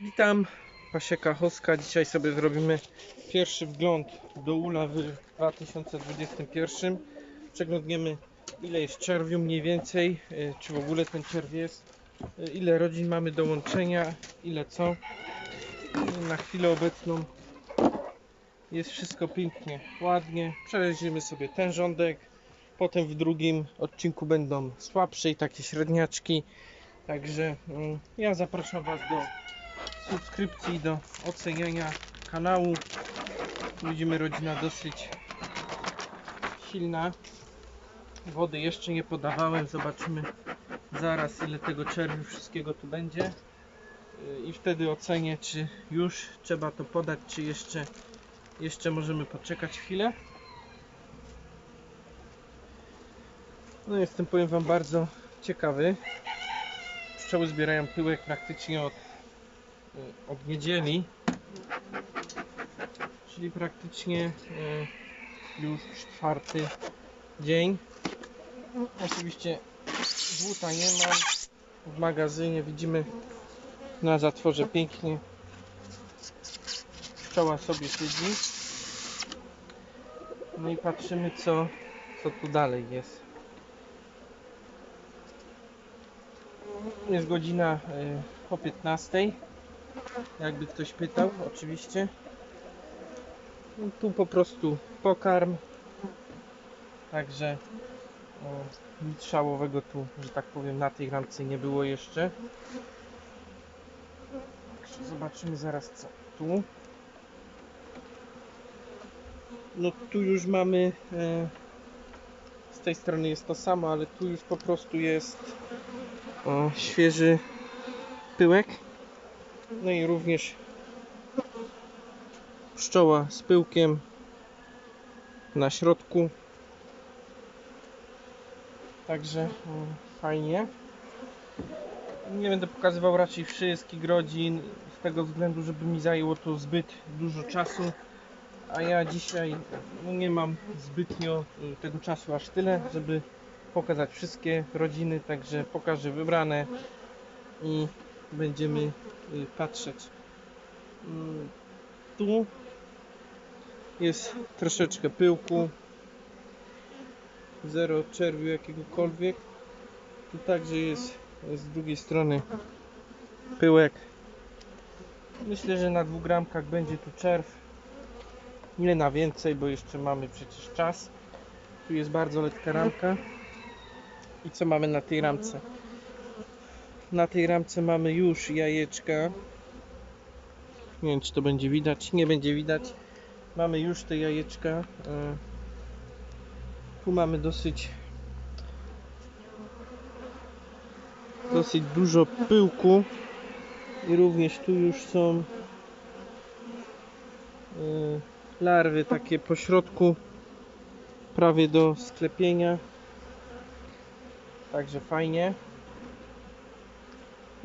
Witam, Pasieka Choska. Dzisiaj sobie zrobimy pierwszy wgląd do ula w 2021. Przeglądniemy ile jest czerwiu mniej więcej, y, czy w ogóle ten czerw jest, y, ile rodzin mamy do łączenia, ile co. Na chwilę obecną jest wszystko pięknie, ładnie. Przejeździmy sobie ten rządek. Potem w drugim odcinku będą słabsze i takie średniaczki. Także mm, ja zapraszam Was do subskrypcji, do oceniania kanału. Widzimy rodzina dosyć silna. Wody jeszcze nie podawałem, zobaczymy zaraz ile tego czerwiu wszystkiego tu będzie. I wtedy ocenię czy już trzeba to podać, czy jeszcze, jeszcze możemy poczekać chwilę. No jestem powiem Wam bardzo ciekawy. Pszczoły zbierają pyłek praktycznie od od niedzieli, czyli praktycznie y, już czwarty dzień. Oczywiście dłuta nie ma. W magazynie widzimy na zatworze pięknie. Pszczoła sobie siedzi. No i patrzymy co, co tu dalej jest. Jest godzina y, po 15. Jakby ktoś pytał, oczywiście. No, tu po prostu pokarm. Także o, nic szałowego tu, że tak powiem, na tej ramce nie było jeszcze. Także zobaczymy zaraz co tu. No tu już mamy e, z tej strony jest to samo, ale tu już po prostu jest o, świeży pyłek. No i również pszczoła z pyłkiem na środku. Także mm, fajnie. Nie będę pokazywał raczej wszystkich rodzin z tego względu, żeby mi zajęło to zbyt dużo czasu. A ja dzisiaj no, nie mam zbytnio y, tego czasu aż tyle, żeby pokazać wszystkie rodziny, także pokażę wybrane i będziemy y, patrzeć. Mm, Tu jest troszeczkę pyłku, zero czerwiu jakiegokolwiek. Tu także jest z drugiej strony pyłek. Myślę, że na dwóch gramkach będzie tu czerw. Nie na więcej, bo jeszcze mamy przecież czas. Tu jest bardzo letka ramka. I co mamy na tej ramce? Na tej ramce mamy już jajeczka. Nie wiem, czy to będzie widać. Nie będzie widać. Mamy już te jajeczka. E, Tu mamy dosyć dosyć dużo pyłku i również tu już są e, larwy takie po środku prawie do sklepienia także fajnie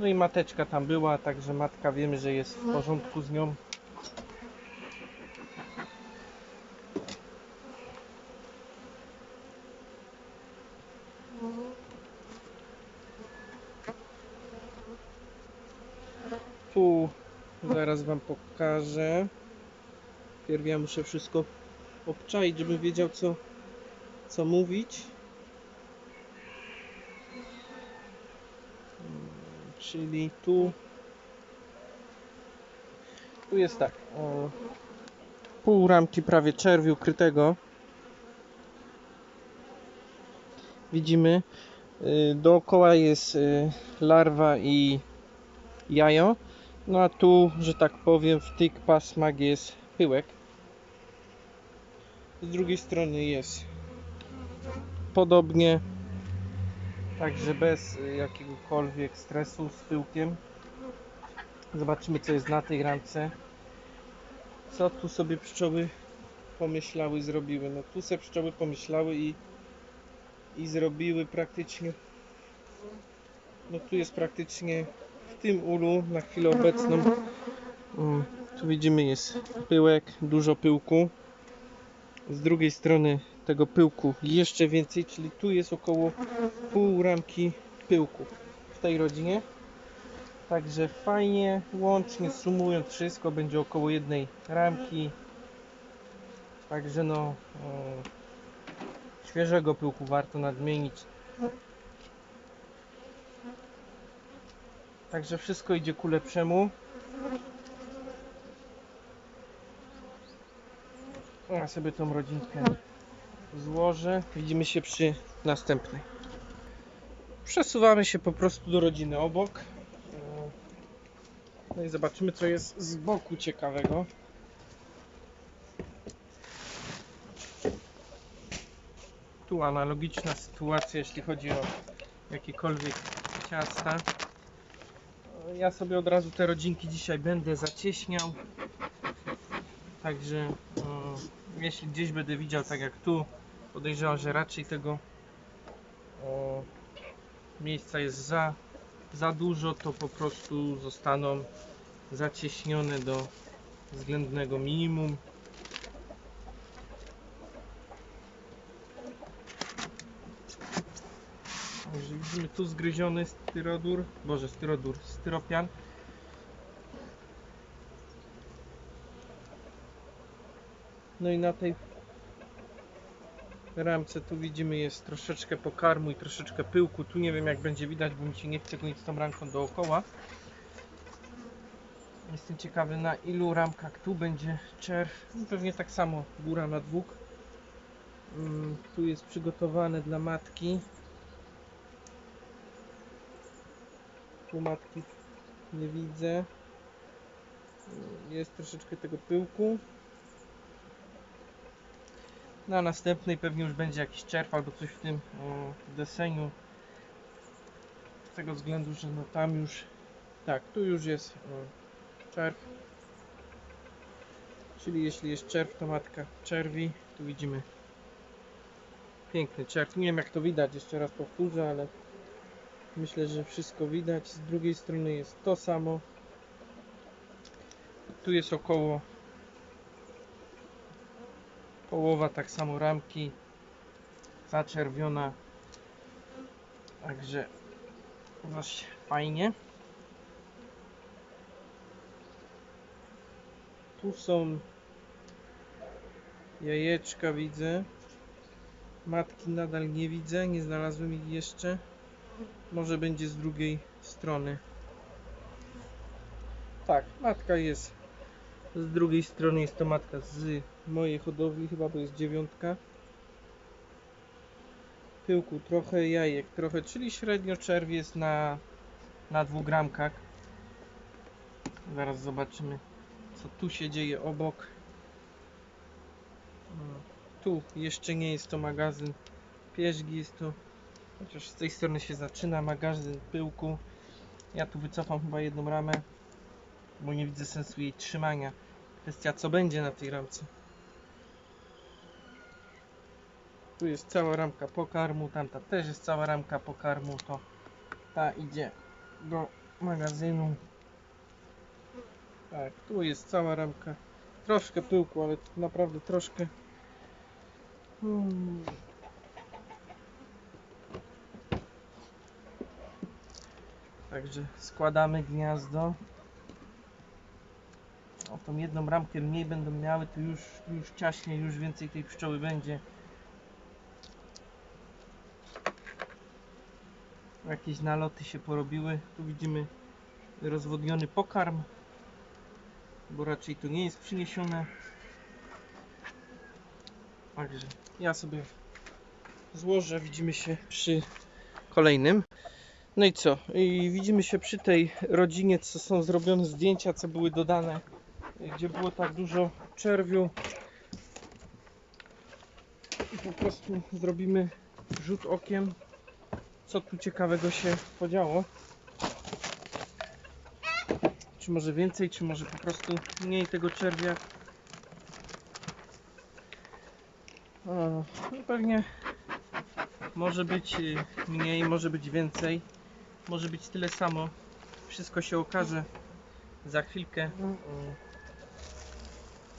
no i mateczka tam była, także matka wiemy, że jest w porządku z nią. Tu zaraz Wam pokażę. Pierw ja muszę wszystko obczaić, żebym wiedział co, co mówić. Czyli tu. Tu jest tak o, pół ramki prawie czerwiu krytego widzimy y, dookoła jest y, larwa i jajo. No a tu, że tak powiem w tych pasmach jest pyłek. Z drugiej strony jest podobnie Także bez y, jakiegokolwiek stresu z pyłkiem. Zobaczymy co jest na tej ramce. Co tu sobie pszczoły pomyślały, zrobiły. No tu se pszczoły pomyślały i, i zrobiły praktycznie. No tu jest praktycznie w tym ulu na chwilę obecną. Mm, tu widzimy jest pyłek, dużo pyłku. Z drugiej strony tego pyłku jeszcze więcej, czyli tu jest około pół ramki pyłku w tej rodzinie. Także fajnie, łącznie sumując wszystko, będzie około jednej ramki. Także no, e, świeżego pyłku warto nadmienić. Także wszystko idzie ku lepszemu. Ja sobie tą rodzinkę złożę. Widzimy się przy następnej. Przesuwamy się po prostu do rodziny obok. E, No i zobaczymy, co jest z boku ciekawego. Tu analogiczna sytuacja, jeśli chodzi o jakiekolwiek ciasta. Ja sobie od razu te rodzinki dzisiaj będę zacieśniał. Także e, jeśli gdzieś będę widział, tak jak tu, podejrzewam, że raczej tego e, miejsca jest za, za dużo, to po prostu zostaną zacieśnione do względnego minimum. Także widzimy tu zgryziony styrodur, boże styrodur, styropian. No i na tej ramce tu widzimy jest troszeczkę pokarmu i troszeczkę pyłku. Tu nie wiem jak będzie widać, bo mi się nie chce nic tą ramką dookoła. Jestem ciekawy na ilu ramkach tu będzie czerw. No Pewnie tak samo góra na dwóch. Mm, Tu jest przygotowane dla matki. Tu matki nie widzę. Mm, Jest troszeczkę tego pyłku. Na następnej pewnie już będzie jakiś czerw albo coś w tym o, deseniu. Z tego względu, że no tam już tak, tu już jest o, czerw. Czyli jeśli jest czerw, to matka czerwi. Tu widzimy piękny czerw. Nie wiem jak to widać, jeszcze raz powtórzę, ale myślę, że wszystko widać. Z drugiej strony jest to samo. Tu jest około połowa tak samo ramki zaczerwiona. Także dość fajnie. Tu są jajeczka widzę. Matki nadal nie widzę nie znalazłem ich jeszcze. Może będzie z drugiej strony. Tak matka jest z drugiej strony jest to matka z mojej hodowli, chyba bo jest dziewiątka. Pyłku trochę, jajek trochę, czyli średnio czerw jest na, na dwóch gramkach. Zaraz zobaczymy, co tu się dzieje obok. Mm, Tu jeszcze nie jest to magazyn pierzgi, jest to, chociaż z tej strony się zaczyna magazyn pyłku. Ja tu wycofam chyba jedną ramę, bo nie widzę sensu jej trzymania. Kwestia co będzie na tej ramce. Tu jest cała ramka pokarmu, tamta też jest cała ramka pokarmu, to ta idzie do magazynu. Tak, tu jest cała ramka. Troszkę pyłku, ale naprawdę troszkę. Hmm. Także składamy gniazdo. Tą jedną ramkę mniej będą miały, to już, już ciaśniej, już więcej tej pszczoły będzie. Jakieś naloty się porobiły. Tu widzimy rozwodniony pokarm, bo raczej to nie jest przyniesione. Także ja sobie złożę, widzimy się przy kolejnym. No i co? I widzimy się przy tej rodzinie, co są zrobione zdjęcia, co były dodane, gdzie było tak dużo czerwiu. I po prostu zrobimy rzut okiem, co tu ciekawego się podziało. Czy może więcej, czy może po prostu mniej tego czerwia. No pewnie może być y, mniej, może być więcej, może być tyle samo. Wszystko się okaże za chwilkę.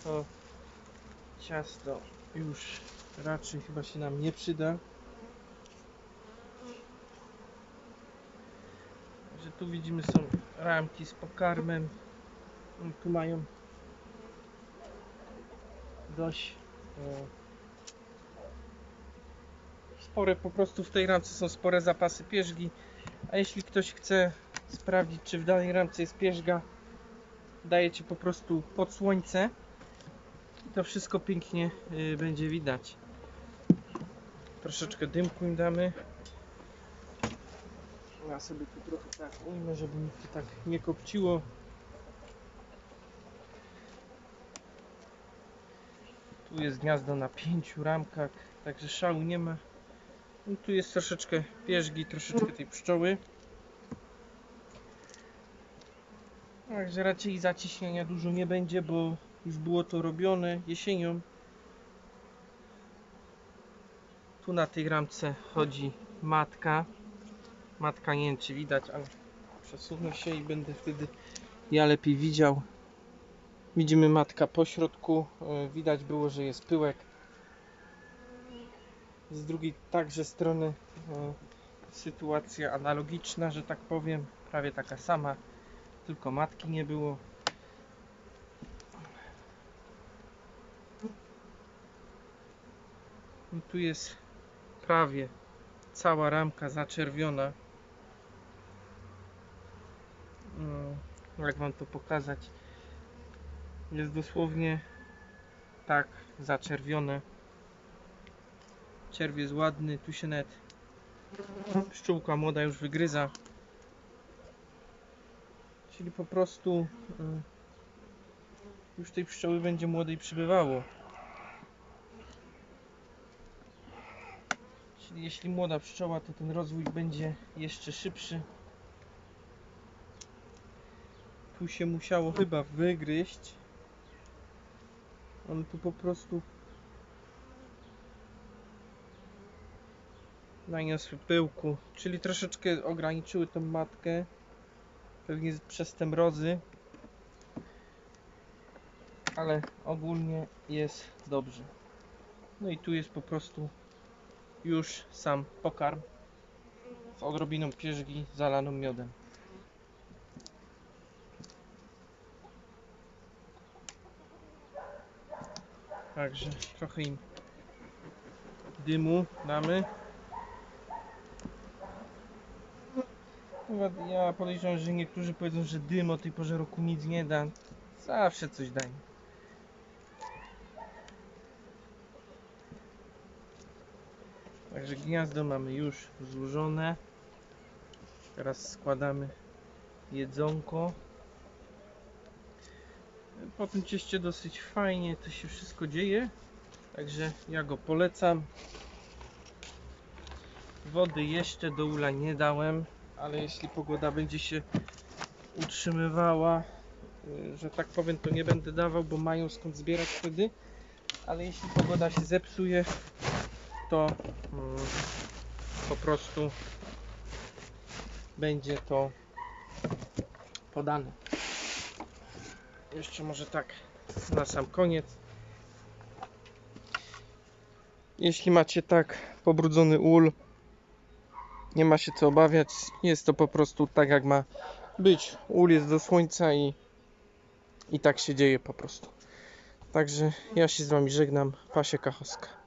To ciasto już raczej chyba się nam nie przyda. Że tu widzimy są ramki z pokarmem. No, Tu mają dość e, spore po prostu w tej ramce są spore zapasy pierzgi. A jeśli ktoś chce sprawdzić czy w danej ramce jest pierzga, dajecie po prostu pod słońce to wszystko pięknie y, będzie widać. Troszeczkę dymku im damy. Ja sobie tu trochę tak ujmę, żeby mi to tak nie kopciło. Tu jest gniazdo na pięciu ramkach, także szału nie ma. I tu jest troszeczkę pierzgi, troszeczkę tej pszczoły. Także raczej zaciśnienia dużo nie będzie, bo już było to robione jesienią. Tu na tej ramce chodzi matka. Matka nie wiem czy widać, ale przesunę się i będę wtedy ja lepiej widział. Widzimy matka po środku. e, Widać było, że jest pyłek. Z drugiej także strony e, sytuacja analogiczna, że tak powiem, prawie taka sama, tylko matki nie było. I tu jest prawie cała ramka zaczerwiona. Mm, Jak wam to pokazać? Jest dosłownie tak zaczerwione. Czerw jest ładny, tu się nawet pszczółka młoda już wygryza. Czyli po prostu y, już tej pszczoły będzie młodej przybywało. Jeśli młoda pszczoła, to ten rozwój będzie jeszcze szybszy. Tu się musiało chyba wygryźć. One tu po prostu naniosły pyłku, czyli troszeczkę ograniczyły tą matkę. Pewnie przez te mrozy. Ale ogólnie jest dobrze. No i tu jest po prostu już sam pokarm z odrobiną pierzgi zalaną miodem. Także trochę im dymu damy. Ja podejrzewam, że niektórzy powiedzą, że dym o tej porze roku nic nie da. Zawsze coś daje. Także gniazdo mamy już złożone. Teraz składamy jedzonko. Po tym cieście dosyć fajnie to się wszystko dzieje. Także ja go polecam. Wody jeszcze do ula nie dałem, ale jeśli pogoda będzie się utrzymywała, y, że tak powiem, to nie będę dawał, bo mają skąd zbierać wtedy. Ale jeśli pogoda się zepsuje, to mm, po prostu będzie to podane. Jeszcze może tak na sam koniec. Jeśli macie tak pobrudzony ul, nie ma się co obawiać. Jest to po prostu tak jak ma być. Ul jest do słońca i, i tak się dzieje po prostu. Także ja się z wami żegnam. Pasie Kachowska.